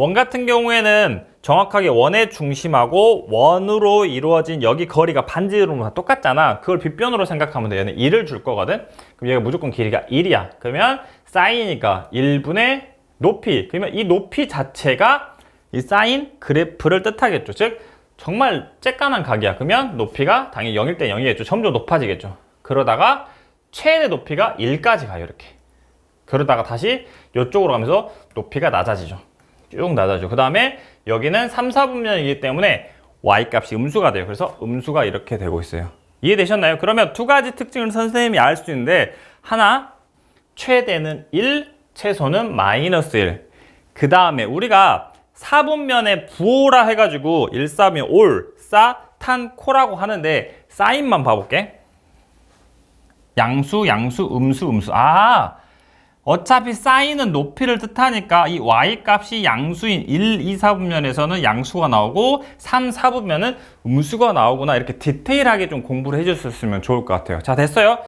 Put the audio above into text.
원 같은 경우에는 정확하게 원의 중심하고 원으로 이루어진 여기 거리가 반지름으로 다 똑같잖아. 그걸 빗변으로 생각하면 돼. 얘는 1을 줄 거거든. 그럼 얘가 무조건 길이가 1이야. 그러면 사인이니까 1분의 높이. 그러면 이 높이 자체가 이 사인 그래프를 뜻하겠죠. 즉 정말 쬐깐한 각이야. 그러면 높이가 당연히 0일 때 0이겠죠. 점점 높아지겠죠. 그러다가 최대 높이가 1까지 가요. 이렇게. 그러다가 다시 이쪽으로 가면서 높이가 낮아지죠. 쭉 낮아지죠. 그 다음에 여기는 3, 4분면이기 때문에 y 값이 음수가 돼요. 그래서 음수가 이렇게 되고 있어요. 이해되셨나요? 그러면 두 가지 특징을 선생님이 알 수 있는데 하나 최대는 1, 최소는 마이너스 1. 그 다음에 우리가 4분면에 부호라 해가지고 1, 4면 올, 싸, 탄, 코라고 하는데 사인만 봐볼게. 양수, 양수, 음수, 음수. 아, 어차피 사인은 높이를 뜻하니까 이 y 값이 양수인 1, 2, 4분면에서는 양수가 나오고 3, 4분면은 음수가 나오구나 이렇게 디테일하게 좀 공부를 해주셨으면 좋을 것 같아요. 자 됐어요.